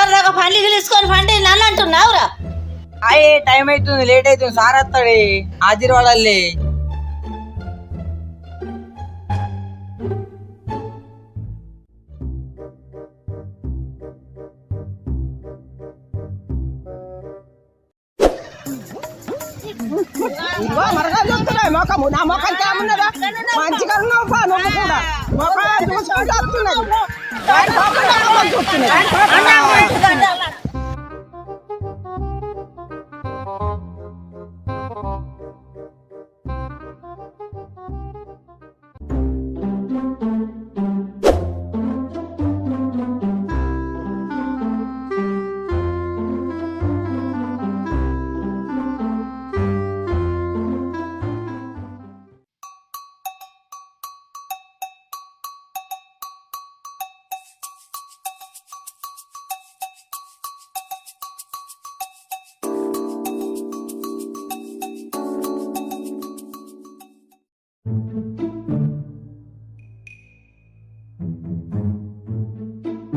అరే ఇది వరకు పండుగ తీసుకొని పండి నన్ను అంటున్నావురా? అయ్యే టైం అవుతుంది లేట్ అవుతుంది సార్ వస్తాడు మరగా చూస్తున్నాయి మొఖము నా మొఖం నువ్వు కూడా మొఖం చూసి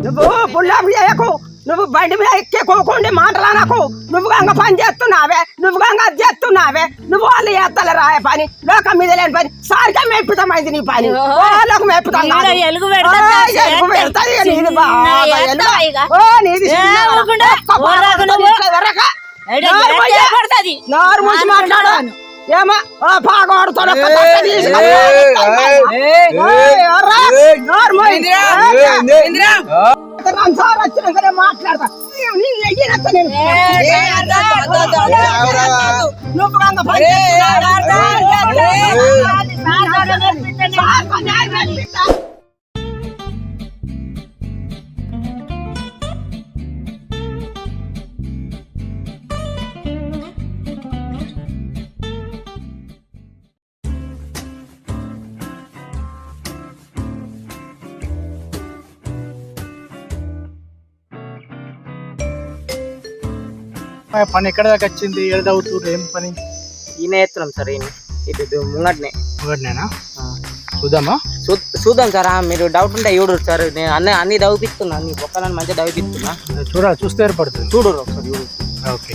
నువ్వు పుల్లాపు చేయకు నువ్వు బండి మీద ఎక్కేకోకుండా మాటలా నాకు నువ్వు గంగ పని చేస్తున్నావే నువ్వు గంగ చేస్తున్నావే నువ్వు వాళ్ళు చేస్తలే రాయ పని లోకం మీద లేని పని సారిగా మెప్పుతామైంది నీ పని. వాళ్ళకు మెప్పుతాం. ఎలుగు పెడతాది నీది? ఓ, నీది నోరు మూసి మాట్లాడు. ఏమో పాగోడుతాడు ఒక్క ఏయ్, తట్ట పని ఎక్కడ దాకా వచ్చింది? ఏడు అవుతుంది ఏం పని? ఈయన ఎత్తున్నాం సార్ ఈయన. ఇటు ముంగట్నే. ఒకటినేనా చూద్దామా? చూద్దాం సార్ మీరు డౌట్ ఉంటే చూడు సార్. నేను అన్ని అన్ని దవ్విస్తున్నా అన్ని ఒక్కదాన్ని మంచిగా దవ్విస్తున్నా చూడాలి చూస్తే ఏర్పడుతుంది. చూడు ఒకసారి ఓకే.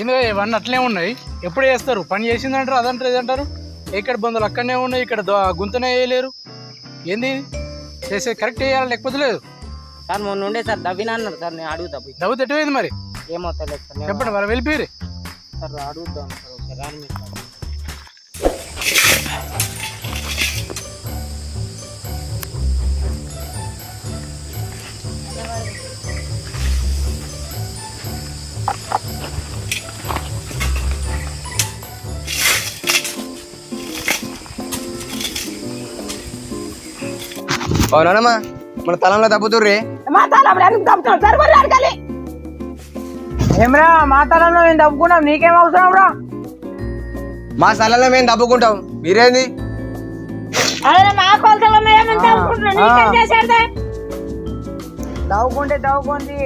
ఏందో ఇవన్నీ అట్లే ఉన్నాయి. ఎప్పుడు చేస్తారు పని చేసిందంటారు అదంటారు ఇదంటారు? ఇక్కడ బంధువులు అక్కడనే ఉన్నాయి ఇక్కడ గుంతనే వేయలేరు. ఏంది? చేసే కరెక్ట్ చేయాలి లేకపోతే లేదు? సార్ మొన్న ఉండే సార్ దవ్వినా అన్నారు సార్ నేను అడుగుతా పోయి. దవ్వు ఎటువైంది మరి? ఏమో తెలియదు సార్ చెప్పండి మరి వెళ్ళిపోయి సార్ అడుగుదాం సార్ ఒకసారి రాని అవునమ్మా మన తలంలో తప్పుతుర్రే. మా తలంలో అడగాలి. ఏమ్రా మా తలంలో మేము తప్పుకున్నాం నీకేం అవసరం రా? మా స్థలంలో మేము తప్పుకుంటాం. మీరేంది? మా కొలతలో మేము తవ్వుకుంటే తవ్వుకుంది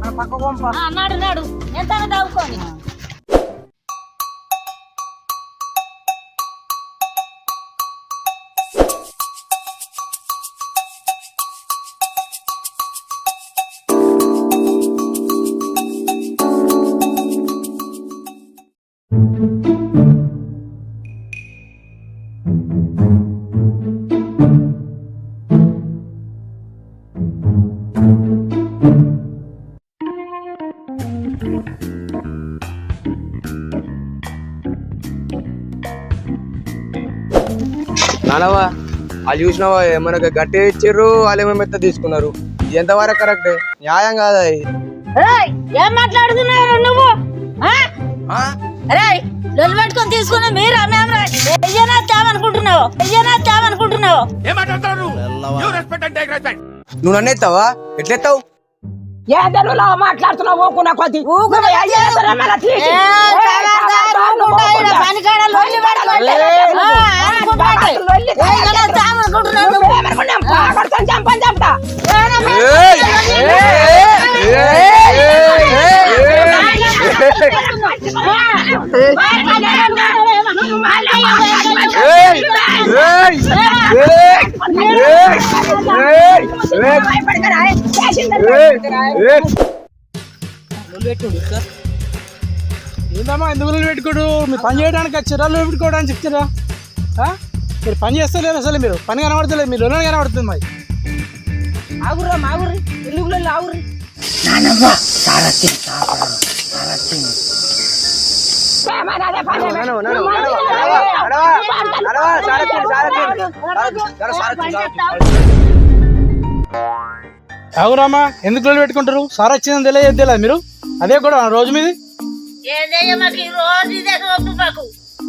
మన పక్క పంప. ఆ, నాడు నాడు. ఎంత దావుకొని నానవా వాళ్ళు చూసినావా ఏమైనా గట్టి ఇచ్చారు వాళ్ళు ఏమో మెత్త తీసుకున్నారు? ఎంతవరకు కరెక్ట్ న్యాయం కాదా ఏం నువ్వు? రే లొల్లు పెట్టుకొని తీసుకుని మీరు మేము అయ్యనా తేమనుకుంటున్నావు అయ్యనా తేమనుకుంటున్నావు నువ్వు? నన్ను ఎత్తావా? ఎట్లెత్తావు? ఏదలు మాట్లాడుతున్నావు? ఊకున్నా కొద్ది. చంపని చంపా ఏందమ్మా ఎందుకు పెట్టుకోడు మీరు పని చేయడానికి వచ్చారా లొల్లి పెట్టుకోవడానికి చెప్తారా? ఆ? మీరు పని చేస్తలేరు అసలు మీరు. పని కనబడతలేదు మీరు లొల్లి కనబడుతుంది మరి. ఆగుర్రా, ఆగుర్రి. ఎందుకు ఆగుర్రి. అవురామా ఎందుకు లోన్ పెట్టుకుంటారు? సార్ వచ్చిందని తెలియదు తెలియదు మీరు? అదే కూడా రోజు మీది? ఏదయ్యా మాకు ఈ రోజు ఇదే సోపు మాకు.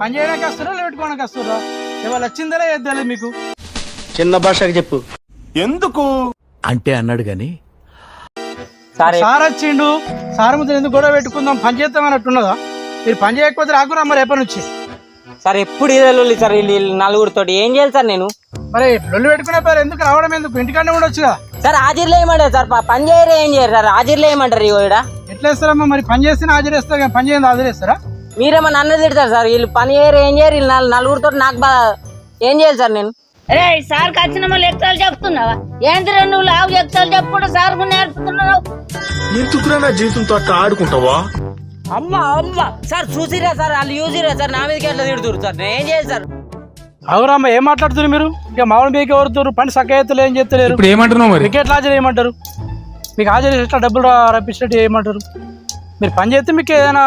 పని చేయడానికి వస్తారా లేదా పెట్టుకోవడానికి వస్తారా ఇవాళ వచ్చిందా లేదు మీకు? చిన్న భాషకి చెప్పు. ఎందుకు? అంటే అన్నాడు గాని సరే. సార్ వచ్చిండు. సార్ ముందు ఎందుకు గొడవ పెట్టుకుందాం? పని చేద్దాం అన్నట్టున్నదా? మీరు పని చేయకపోతే రాకురా మరి రేపటి నుంచి? సార్ ఎప్పుడు ఇదే లొల్లి సార్ వీళ్ళు వీళ్ళు నలుగురితోటి ఏం చేయాలి సార్ నేను? మరి లొల్లి పెట్టుకునే పేరు ఎందుకు రావడం ఎందుకు? ఇంటికాడే ఉండొచ్చు కదా. సార్ హాజీర్లు ఏమంటారు సార్? పని చేయరు ఏం చేయరు సార్? హాజీర్లు ఏమంటారు ఇగో ఈడ ఎట్లా వేస్తారమ్మా మరి? పని చేస్తే హాజరేస్తారు కానీ పని చేయండి హాజరేస్తారా మీరేమో నన్ను తిడతారు సార్? వీళ్ళు పని చేయరు ఏం చేయరు. వీళ్ళు నలు- నలుగురితో నాకు బా ఏం చేయాలి సార్ నేను? రే సార్ వచ్చిన లెక్కలు చెప్తున్నావా? ఏంద్ర నువ్వు లావు లెక్కలు చెప్పుడు సార్ నేర్పుతున్నావు? ఎందుకురా నా జీవితంతో అట్లా ఆడుకుంటావా? అమ్మ అమ్మ. సార్ చూసిరా సార్ వాళ్ళు యూజిరా సార్ నా మీదకి ఎట్లా తిడుతురు సార్? నేను ఏం చేయాలి సార్? అవురమ్మా ఏం మాట్లాడుతున్నారు మీరు? ఇంకా మామూలు మీకు ఎవరుతారు పని సక్క ఎత్తులు ఏం చేస్తలేరు. ఇప్పుడు ఏమంటున్నావు మరి? మీకు ఎట్లా హాజరు ఏమంటారు? మీకు హాజరు ఎట్లా డబ్బులు రా- రప్పించినట్టు ఏమంటారు? మీరు పని చేస్తే మీకు ఏదైనా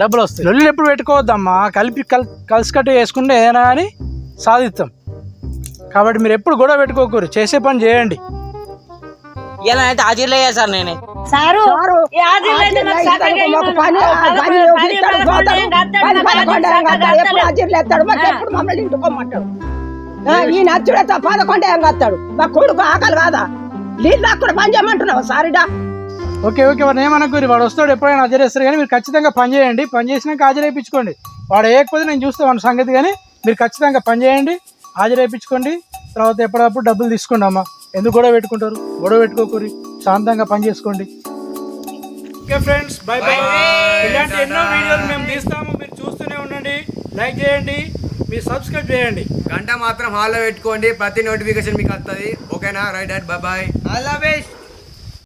డబ్బులు వస్తాయి లొల్లి ఎప్పుడు పెట్టుకోవద్దమ్మా కలిపి కల్ కలిసికట్టు వేసుకుంటే ఏదైనా కానీ సాధిస్తాం కాబట్టి మీరు ఎప్పుడు గొడవ పెట్టుకోకూరు చేసే పని చేయండి ఇలా అయితే హాజీలు అయ్యా సార్ నేనే సారు ఈ నచ్చుడే పదకొండే మా కొడుకు ఆకలి కాదా నీళ్ళు అక్కడ పని చేయమంటున్నావు సారీడా ఓకే ఓకే వాడు ఏమనుకోరు? వాడు వస్తాడు ఎప్పుడైనా హాజరేస్తారు కానీ మీరు ఖచ్చితంగా పని చేయండి. పని చేసినాక హాజరేయించుకోండి వాడు వేయకపోతే నేను చూస్తాను వాడి సంగతి కానీ మీరు ఖచ్చితంగా పని చేయండి హాజరేయించుకోండి తర్వాత ఎప్పటికప్పుడు డబ్బులు తీసుకోండి అమ్మా. ఎందుకు గొడవ పెట్టుకుంటారు? గొడవ పెట్టుకోకూరి. శాంతంగా పని చేసుకోండి. Okay friends bye bye. ఇలాంటి ఎన్నో వీడియోలు మేము తీస్తాము. మీరు చూస్తూనే ఉండండి. లైక్ చేయండి. మీరు సబ్స్క్రైబ్ చేయండి. గంట మాత్రం హాల్లో పెట్టుకోండి. ప్రతి నోటిఫికేషన్ మీకు వస్తుంది. ఓకేనా? Right bye bye all the best.